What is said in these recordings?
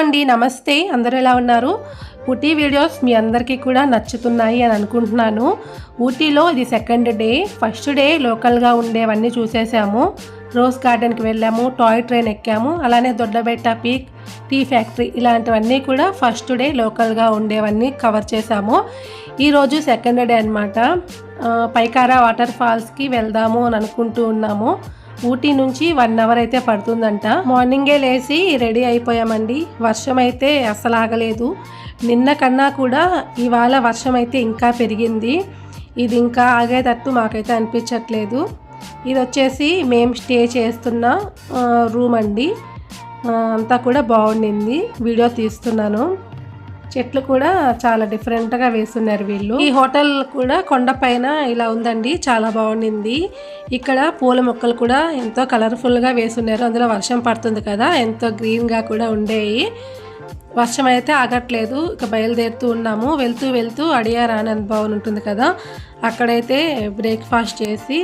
అండి నమస్తే. అందరూ ఎలా ఉన్నారు? ఊటీ వీడియోస్ మీ అందరికీ కూడా నచ్చుతున్నాయి అని అనుకుంటున్నాను. ఊటీలో ఇది సెకండ్ డే. ఫస్ట్ డే లోకల్గా ఉండేవన్నీ చూసేసాము. రోజ్ గార్డెన్కి వెళ్ళాము టాయ్ ట్రైన్ ఎక్కాము అలానే దొడ్డబెట్ట పీక్ టీ ఫ్యాక్టరీ ఇలాంటివన్నీ కూడా ఫస్ట్ డే లోకల్గా ఉండేవన్నీ కవర్ చేసాము. ఈరోజు సెకండ్ డే అనమాట పైకారా వాటర్ ఫాల్స్కి వెళ్దాము అని అనుకుంటూ ఉన్నాము. ఊటీ నుంచి వన్ అవర్ అయితే పడుతుందంట. మార్నింగే లేచి రెడీ అయిపోయామండి. వర్షం అయితే అస్సలు ఆగలేదు. నిన్న కన్నా కూడా ఇవాళ వర్షం అయితే ఇంకా పెరిగింది. ఇది ఇంకా ఆగేటట్టు మాకైతే అనిపించట్లేదు. ఇది వచ్చేసి మేము స్టే చేస్తున్న రూమ్ అండి. అంతా కూడా బాగుండింది. వీడియో తీస్తున్నాను. చెట్లు కూడా చాలా డిఫరెంట్గా వేస్తున్నారు వీళ్ళు. ఈ హోటల్ కూడా కొండపైన ఇలా ఉందండి చాలా బాగుండింది. ఇక్కడ పూల మొక్కలు కూడా ఎంతో కలర్ఫుల్గా వేస్తున్నారు. అందులో వర్షం పడుతుంది కదా ఎంతో గ్రీన్గా కూడా ఉండేవి వర్షం అయితే ఆగట్లేదు ఇక బయలుదేరుతూ ఉన్నాము. వెళ్తూ వెళ్తూ అడియార్ ఆనంద్ భవన్ ఉంటుంది కదా అక్కడైతే బ్రేక్ఫాస్ట్ చేసి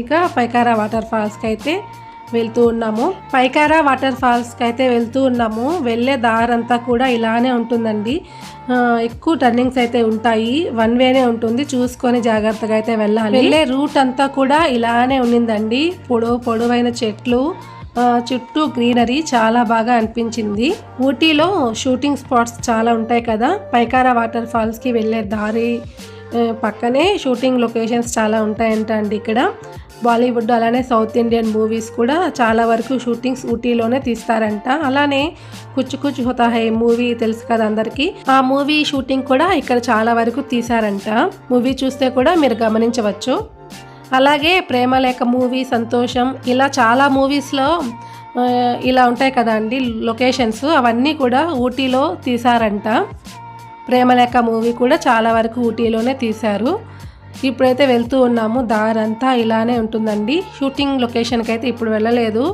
ఇక పైకారా వాటర్ ఫాల్స్కి అయితే వెళ్తూ ఉన్నాము. పైకారా వాటర్ ఫాల్స్కి అయితే వెళ్తూ ఉన్నాము. వెళ్ళే దారంతా కూడా ఇలానే ఉంటుందండి. ఎక్కువ టర్నింగ్స్ అయితే ఉంటాయి. వన్ వేనే ఉంటుంది. చూసుకొని జాగ్రత్తగా అయితే వెళ్ళాలి. వెళ్ళే రూట్ అంతా కూడా ఇలానే ఉండిందండి పొడవు పొడవైన చెట్లు చుట్టూ గ్రీనరీ చాలా బాగా అనిపించింది. ఊటీలో షూటింగ్ స్పాట్స్ చాలా ఉంటాయి కదా. పైకారా వాటర్ ఫాల్స్కి వెళ్ళే దారి పక్కనే షూటింగ్ లొకేషన్స్ చాలా ఉంటాయంట అండి ఇక్కడ. బాలీవుడ్ అలానే సౌత్ ఇండియన్ మూవీస్ కూడా చాలా వరకు షూటింగ్స్ ఊటీలోనే తీస్తారంట. అలానే కుచ్చు కుచ్చు హోతా హై మూవీ తెలుసు కదా అందరికీ. ఆ మూవీ షూటింగ్ కూడా ఇక్కడ చాలా వరకు తీశారంట. మూవీ చూస్తే కూడా మీరు గమనించవచ్చు. అలాగే ప్రేమలేఖ మూవీ సంతోషం ఇలా చాలా మూవీస్లో ఇలా ఉంటాయి కదా అండి లొకేషన్స్. అవన్నీ కూడా ఊటీలో తీసారంట ప్రేమలేఖ మూవీ కూడా చాలా వరకు ఊటీలోనే తీశారు. ఇప్పుడైతే వెళ్తూ ఉన్నాము. దారంతా ఇలానే ఉంటుందండి. షూటింగ్ లొకేషన్కి అయితే ఇప్పుడు వెళ్ళలేదు.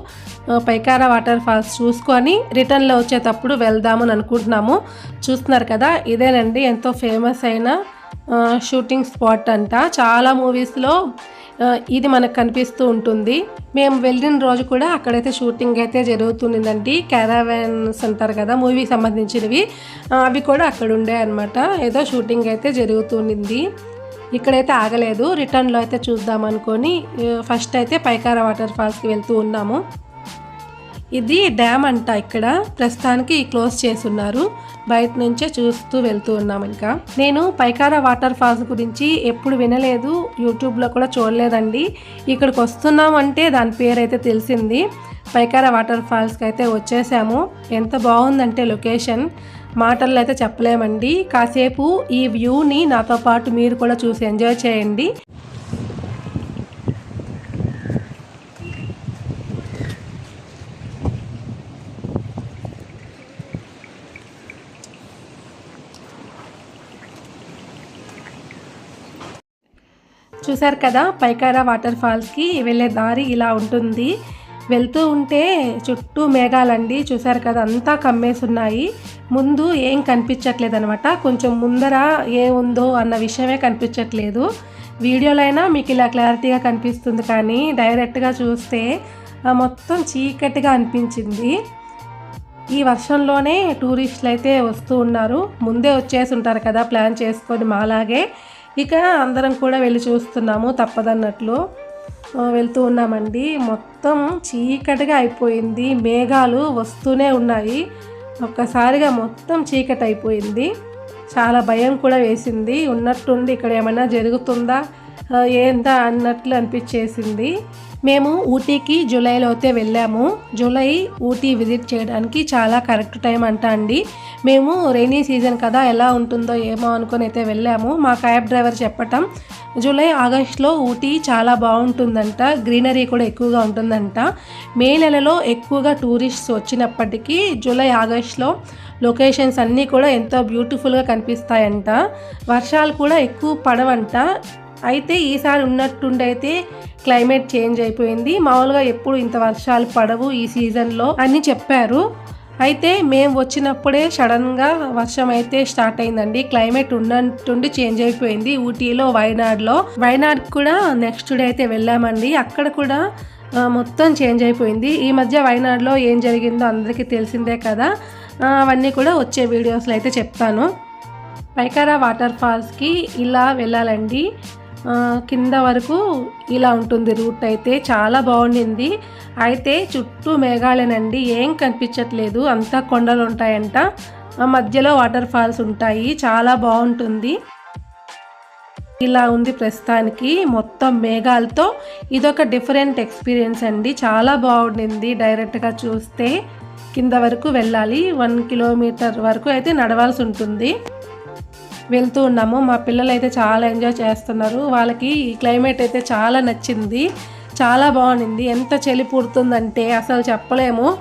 పైకార పైకారా వాటర్ ఫాల్స్ చూసుకొని రిటర్న్లో వచ్చేటప్పుడు వెళ్దామని అనుకుంటున్నాము. చూస్తున్నారు కదా ఇదేనండి ఎంతో ఫేమస్ అయిన షూటింగ్ స్పాట్ అంట. చాలా మూవీస్లో ఇది మనకు కనిపిస్తూ ఉంటుంది. మేము వెళ్ళిన రోజు కూడా అక్కడైతే షూటింగ్ అయితే జరుగుతుందండి. క్యారావాన్స్ అంటారు కదా మూవీకి సంబంధించినవి. అవి కూడా అక్కడ ఉండే అనమాట ఏదో షూటింగ్ అయితే జరుగుతుంది ఇక్కడైతే ఆగలేదు. రిటర్న్లో అయితే చూద్దాం అనుకొని ఫస్ట్ అయితే పైకారా వాటర్ ఫాల్స్కి వెళ్తూ ఉన్నాము. ఇది డ్యామ్ అంట ఇక్కడ. ప్రస్తుతానికి క్లోజ్ చేస్తున్నారు. బయట నుంచే చూస్తూ వెళ్తూ ఉన్నాం ఇంకా. నేను పైకారా వాటర్ ఫాల్స్ గురించి ఎప్పుడు వినలేదు. యూట్యూబ్లో కూడా చూడలేదండి. ఇక్కడికి వస్తున్నాం అంటే దాని పేరు అయితే తెలిసింది. పైకారా వాటర్ ఫాల్స్కి అయితే వచ్చేసాము. ఎంత బాగుందంటే లొకేషన్. మాటల్లో అయితే చెప్పలేమండి. కాసేపు ఈ వ్యూని నాతో పాటు మీరు కూడా చూసి ఎంజాయ్ చేయండి. చూసారు కదా పైకారా వాటర్ ఫాల్స్కి వెళ్ళే దారి ఇలా ఉంటుంది. వెళ్తూ ఉంటే చుట్టూ మేఘాలండి చూసారు కదా అంతా కమ్మేసి ఉన్నాయి ముందు ఏం కనిపించట్లేదు అనమాట కొంచెం ముందర ఏముందో అన్న విషయమే కనిపించట్లేదు. వీడియోలైనా అయినా మీకు ఇలా క్లారిటీగా కనిపిస్తుంది కానీ డైరెక్ట్గా చూస్తే మొత్తం చీకటిగా అనిపించింది. ఈ వర్షంలోనే టూరిస్టులు అయితే వస్తూ ఉన్నారు. ముందే వచ్చేసి ఉంటారు కదా ప్లాన్ చేసుకొని మాలాగే. ఇక అందరం కూడా వెళ్ళి చూస్తున్నాము తప్పదన్నట్లు. వెళ్తూ ఉన్నామండి. మొత్తం చీకటిగా అయిపోయింది. మేఘాలు వస్తూనే ఉన్నాయి. ఒక్కసారిగా మొత్తం చీకటి అయిపోయింది చాలా భయం కూడా వేసింది. ఉన్నట్టుండి ఇక్కడ ఏమైనా జరుగుతుందా? ఏందా అన్నట్లు అనిపించేసింది. మేము ఊటీకి జూలైలో అయితే వెళ్ళాము. జూలై ఊటీ విజిట్ చేయడానికి చాలా కరెక్ట్ టైం అంట అండి. మేము రైనీ సీజన్ కదా ఎలా ఉంటుందో ఏమో అనుకొని అయితే వెళ్ళాము. మా క్యాబ్ డ్రైవర్ చెప్పటం జూలై ఆగస్ట్లో ఊటీ చాలా బాగుంటుందంట గ్రీనరీ కూడా ఎక్కువగా ఉంటుందంట. మే నెలలో ఎక్కువగా టూరిస్ట్స్ వచ్చినప్పటికీ జూలై ఆగస్ట్లో లొకేషన్స్ అన్నీ కూడా ఎంతో బ్యూటిఫుల్గా కనిపిస్తాయంట. వర్షాలు కూడా ఎక్కువ పడవంట. అయితే ఈసారి ఉన్నట్టుండైతే క్లైమేట్ చేంజ్ అయిపోయింది. మామూలుగా ఎప్పుడు ఇంత వర్షాలు పడవు ఈ సీజన్లో అని చెప్పారు. అయితే మేము వచ్చినప్పుడే సడన్గా వర్షం అయితే స్టార్ట్ అయిందండి. క్లైమేట్ ఉన్నట్టుండి చేంజ్ అయిపోయింది. ఊటీలో వైనాడ్లో వైనాడ్ కూడా నెక్స్ట్ డే అయితే వెళ్ళామండి. అక్కడ కూడా మొత్తం చేంజ్ అయిపోయింది. ఈ మధ్య వైనాడ్లో ఏం జరిగిందో అందరికీ తెలిసిందే కదా. అవన్నీ కూడా వచ్చే వీడియోస్లో అయితే చెప్తాను. పైకారా వాటర్ ఫాల్స్కి ఇలా వెళ్ళాలండి. కింద వరకు ఇలా ఉంటుంది రూట్ అయితే. చాలా బాగుండింది. అయితే చుట్టూ మేఘాలేనండి. ఏం కనిపించట్లేదు. అంతా కొండలు ఉంటాయంట. ఆ మధ్యలో వాటర్ ఫాల్స్ ఉంటాయి. చాలా బాగుంటుంది. ఇలా ఉంది ప్రస్తుతానికి మొత్తం మేఘాలతో. ఇదొక డిఫరెంట్ ఎక్స్పీరియన్స్ అండి. చాలా బాగుండింది. డైరెక్ట్గా చూస్తే కింద వరకు వెళ్ళాలి. వన్ కిలోమీటర్ వరకు అయితే నడవాల్సి ఉంటుంది. వెళ్తూ ఉన్నాము. మా పిల్లలు అయితే చాలా ఎంజాయ్ చేస్తున్నారు. వాళ్ళకి ఈ క్లైమేట్ అయితే చాలా నచ్చింది. చాలా బాగుండింది. ఎంత చలి పుడుతుందంటే అసలు చెప్పలేము.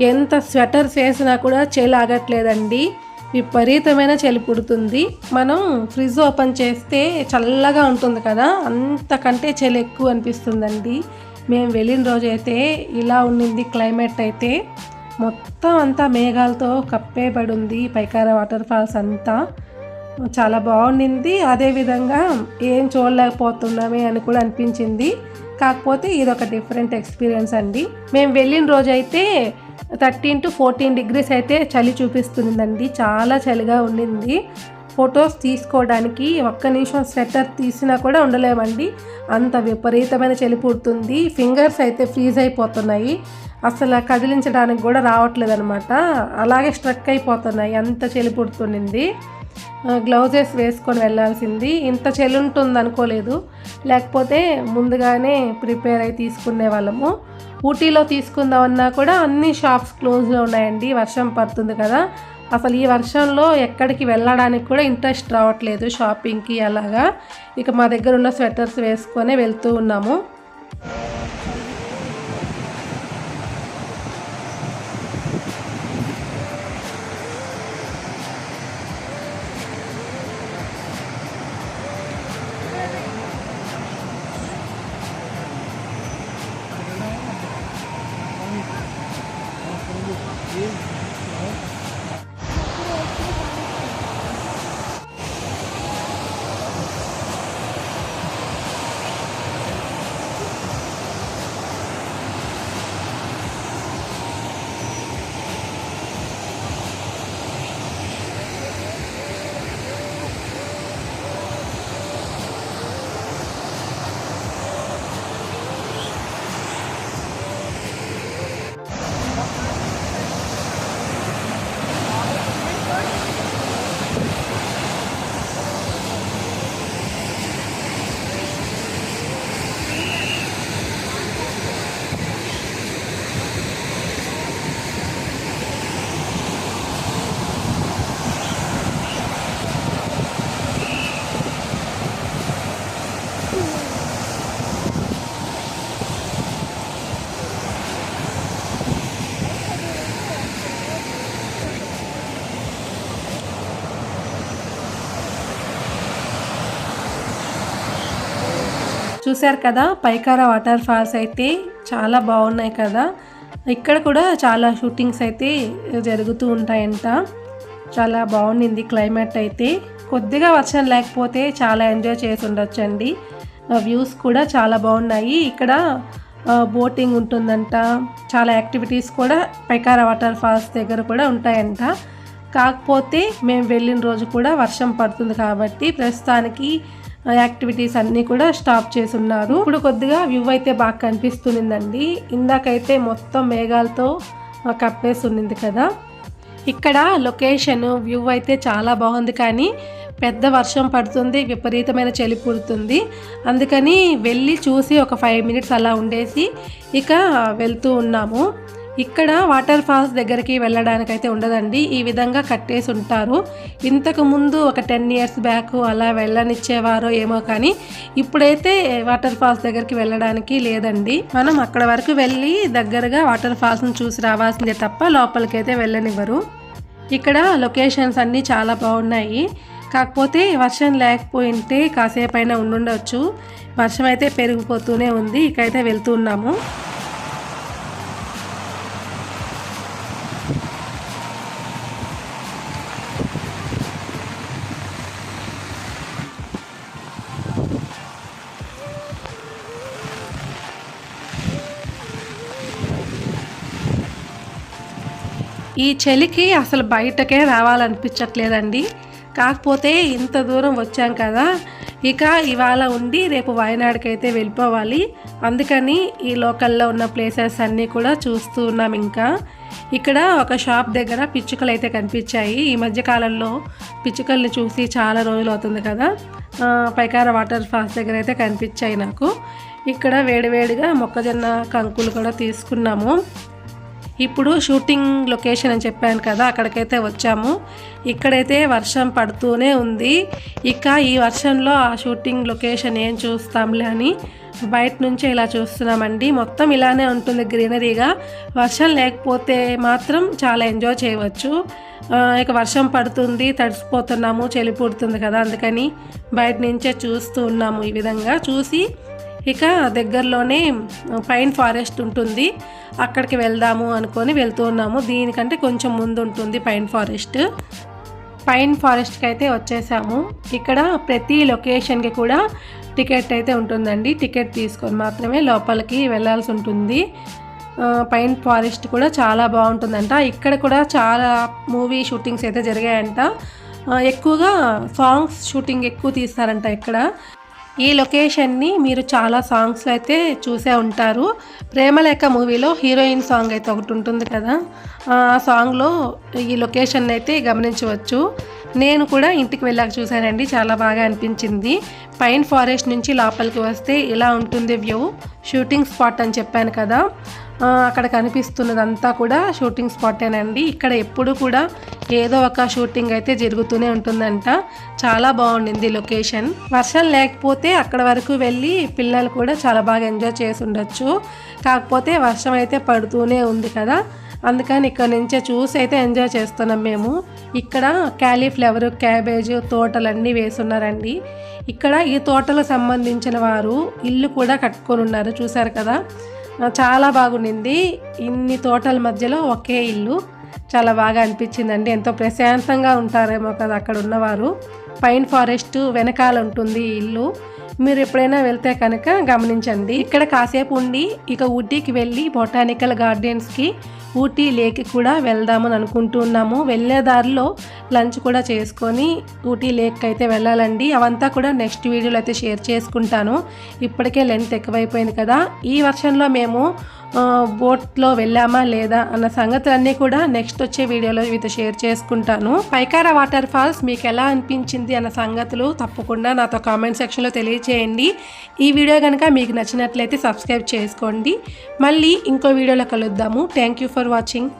ఎంత స్వెటర్స్ వేసినా కూడా చలి ఆగట్లేదండి. విపరీతమైన చలి పుడుతుంది. మనం ఫ్రిడ్జ్ ఓపెన్ చేస్తే చల్లగా ఉంటుంది కదా. అంతకంటే చలి ఎక్కువ అనిపిస్తుందండి. మేము వెళ్ళిన రోజు అయితే ఇలా ఉండింది క్లైమేట్ అయితే. మొత్తం అంతా మేఘాలతో కప్పేబడి ఉంది. పైకార వాటర్ ఫాల్స్ అంతా. చాలా బాగుండింది. అదేవిధంగా ఏం చూడలేకపోతున్నామే అని కూడా అనిపించింది. కాకపోతే ఇది ఒక డిఫరెంట్ ఎక్స్పీరియన్స్ అండి. మేము వెళ్ళిన రోజైతే థర్టీన్ టు ఫోర్టీన్ డిగ్రీస్ అయితే చలి చూపిస్తుందండి. చాలా చలిగా ఉండింది. ఫొటోస్ తీసుకోవడానికి ఒక్క నిమిషం స్వెటర్ తీసినా కూడా ఉండలేమండి. అంత విపరీతమైన చలి పుడుతుంది. ఫింగర్స్ అయితే ఫ్రీజ్ అయిపోతున్నాయి. అసలు కదిలించడానికి కూడా రావట్లేదు అనమాట అలాగే స్ట్రక్ అయిపోతున్నాయి. అంత చలి పుడుతుండింది. గ్లౌజెస్ వేసుకొని వెళ్ళాల్సింది. ఇంత చెల్లుంటుంది అనుకోలేదు లేకపోతే ముందుగానే ప్రిపేర్ అయి తీసుకునే వాళ్ళము. ఊటీలో తీసుకుందామన్నా కూడా అన్ని షాప్స్ క్లోజ్లో ఉన్నాయండి. వర్షం పడుతుంది కదా. అసలు ఈ వర్షంలో ఎక్కడికి వెళ్ళడానికి కూడా ఇంట్రెస్ట్ రావట్లేదు షాపింగ్కి అలాగా. ఇక మా దగ్గర ఉన్న స్వెటర్స్ వేసుకొని వెళ్తూ ఉన్నాము. చూశారు కదా పైకార వాటర్ ఫాల్స్ అయితే చాలా బాగున్నాయి కదా. ఇక్కడ కూడా చాలా షూటింగ్స్ అయితే జరుగుతూ ఉంటాయంట. చాలా బాగుండింది క్లైమేట్ అయితే. కొద్దిగా వర్షం లేకపోతే చాలా ఎంజాయ్ చేసి ఉండొచ్చండి. వ్యూస్ కూడా చాలా బాగున్నాయి. ఇక్కడ బోటింగ్ ఉంటుందంట. చాలా యాక్టివిటీస్ కూడా పైకార వాటర్ ఫాల్స్ దగ్గర కూడా ఉంటాయంట. కాకపోతే మేము వెళ్ళిన రోజు కూడా వర్షం పడుతుంది కాబట్టి ప్రస్తుతానికి యాక్టివిటీస్ అన్నీ కూడా స్టాప్ చేసి ఉన్నారు ఇప్పుడు కొద్దిగా వ్యూ అయితే బాగా కనిపిస్తుందండి. ఇందాకైతే మొత్తం మేఘాలతో కప్పేసి ఉన్నింది కదా. ఇక్కడ లొకేషన్ వ్యూ అయితే చాలా బాగుంది కానీ పెద్ద వర్షం పడుతుంది విపరీతమైన చలి పుడుతుంది. అందుకని వెళ్ళి చూసి ఒక ఫైవ్ మినిట్స్ అలా ఉండేసి ఇక వెళ్తూ ఉన్నాము. ఇక్కడ వాటర్ ఫాల్స్ దగ్గరికి వెళ్ళడానికి అయితే ఉండదండి. ఈ విధంగా కట్టేసి ఉంటారు. ఇంతకు ముందు ఒక టెన్ ఇయర్స్ బ్యాక్ అలా వెళ్ళనిచ్చేవారో ఏమో కానీ ఇప్పుడైతే వాటర్ ఫాల్స్ దగ్గరికి వెళ్ళడానికి లేదండి. మనం అక్కడ వరకు వెళ్ళి దగ్గరగా వాటర్ ఫాల్స్ని చూసి రావాల్సిందే తప్ప లోపలికైతే అయితే వెళ్ళనివ్వరు. ఇక్కడ లొకేషన్స్ అన్నీ చాలా బాగున్నాయి. కాకపోతే వర్షం లేకపోయింటే కాసేపు అయినా ఉండుండొచ్చు. వర్షం అయితే పెరిగిపోతూనే ఉంది. ఇకైతే వెళ్తున్నాము ఈ చలికి అసలు బయటకే రావాలనిపించట్లేదండి. కాకపోతే ఇంత దూరం వచ్చాం కదా ఇక ఇవాళ ఉండి రేపు వాయనాడుకి అయితే వెళ్ళిపోవాలి. అందుకని ఈ లోకల్లో ఉన్న ప్లేసెస్ అన్నీ కూడా చూస్తూ ఉన్నాం ఇంకా. ఇక్కడ ఒక షాప్ దగ్గర పిచ్చుకలు అయితే కనిపించాయి. ఈ మధ్యకాలంలో పిచ్చుకల్ని చూసి చాలా రోజులు అవుతుంది కదా పైకార వాటర్ ఫాల్స్ దగ్గర అయితే కనిపించాయి నాకు. ఇక్కడ వేడివేడిగా మొక్కజొన్న కంకులు కూడా తీసుకున్నాము. ఇప్పుడు షూటింగ్ లొకేషన్ అని చెప్పాను కదా అక్కడికైతే వచ్చాము. ఇక్కడైతే వర్షం పడుతూనే ఉంది. ఇక ఈ వర్షంలో ఆ షూటింగ్ లొకేషన్ ఏం చూస్తాంలే అని బయట నుంచి ఇలా చూస్తున్నామండి. మొత్తం ఇలానే ఉంటుంది గ్రీనరీగా. వర్షం లేకపోతే మాత్రం చాలా ఎంజాయ్ చేయవచ్చు. ఇక వర్షం పడుతుంది తడిసిపోతున్నాము చలి పుడుతుంది కదా అందుకని బయట నుంచే చూస్తూ ఉన్నాము ఈ విధంగా. చూసి ఇక దగ్గరలోనే పైన్ ఫారెస్ట్ ఉంటుంది. అక్కడికి వెళ్దాము అనుకొని వెళ్తూ ఉన్నాము. దీనికంటే కొంచెం ముందు ఉంటుంది పైన్ ఫారెస్ట్. పైన్ ఫారెస్ట్కి అయితే వచ్చేసాము. ఇక్కడ ప్రతి లొకేషన్కి కూడా టికెట్ అయితే ఉంటుందండి. టికెట్ తీసుకొని మాత్రమే లోపలికి వెళ్ళాల్సి ఉంటుంది. పైన్ ఫారెస్ట్ కూడా చాలా బాగుంటుందంట. ఇక్కడ కూడా చాలా మూవీ షూటింగ్స్ అయితే జరిగాయంట. ఎక్కువగా సాంగ్స్ షూటింగ్ ఎక్కువ తీస్తారంట ఇక్కడ. ఈ లొకేషన్ని మీరు చాలా సాంగ్స్లో అయితే చూసే ఉంటారు. ప్రేమలేఖ మూవీలో హీరోయిన్ సాంగ్ అయితే ఒకటి ఉంటుంది కదా ఆ సాంగ్లో ఈ లొకేషన్ అయితే గమనించవచ్చు. నేను కూడా ఇంటికి వెళ్ళాక చూశానండి చాలా బాగా అనిపించింది. పైన్ ఫారెస్ట్ నుంచి లోపలికి వస్తే ఇలా ఉంటుంది వ్యూ షూటింగ్ స్పాట్ అని చెప్పాను కదా. అక్కడ కనిపిస్తున్నదంతా కూడా షూటింగ్ స్పాటేనండి ఇక్కడ ఎప్పుడు కూడా ఏదో ఒక షూటింగ్ అయితే జరుగుతూనే ఉంటుందంట. చాలా బాగుండింది లొకేషన్. వర్షం లేకపోతే అక్కడ వరకు వెళ్ళి పిల్లలు కూడా చాలా బాగా ఎంజాయ్ చేసి ఉండొచ్చు. కాకపోతే వర్షం అయితే పడుతూనే ఉంది కదా. అందుకని ఇక్కడ నుంచే చూసి అయితే ఎంజాయ్ చేస్తున్నాం మేము. ఇక్కడ క్యాలీఫ్లవర్ క్యాబేజ్ తోటలన్నీ వేసున్నారండి. ఇక్కడ ఈ తోటలకు సంబంధించిన వారు ఇల్లు కూడా కట్టుకొని ఉన్నారు. చూసారు కదా? చాలా బాగుండింది. ఇన్ని తోటల మధ్యలో ఒకే ఇల్లు. చాలా బాగా అనిపించిందండి. ఎంతో ప్రశాంతంగా ఉంటారేమో కదా అక్కడ ఉన్నవారు. పైన్ ఫారెస్ట్ వెనకాల ఉంటుంది ఇల్లు. మీరు ఎప్పుడైనా వెళ్తే కనుక గమనించండి. ఇక్కడ కాసేపు ఉండి ఇక ఊటీకి వెళ్ళి బొటానికల్ గార్డెన్స్కి ఊటీ లేక్ కూడా వెళ్దామని అనుకుంటున్నాము వెళ్ళే దారిలో లంచ్ కూడా చేసుకొని ఊటీ లేక్ అయితే వెళ్ళాలండి. అవంతా కూడా నెక్స్ట్ వీడియోలో అయితే షేర్ చేసుకుంటాను. ఇప్పటికే లెంత్ ఎక్కువైపోయింది కదా. ఈ వర్షంలో మేము బోట్లో వెళ్ళామా లేదా అన్న సంగతులన్నీ కూడా నెక్స్ట్ వచ్చే వీడియోలో మీతో షేర్ చేసుకుంటాను. పైకార వాటర్ ఫాల్స్ మీకు ఎలా అనిపించింది అన్న సంగతులు తప్పకుండా నాతో కామెంట్ సెక్షన్లో తెలియచేయండి. ఈ వీడియో కనుక మీకు నచ్చినట్లయితే సబ్స్క్రైబ్ చేసుకోండి. మళ్ళీ ఇంకో వీడియోలో కలుద్దాము. Thank you for watching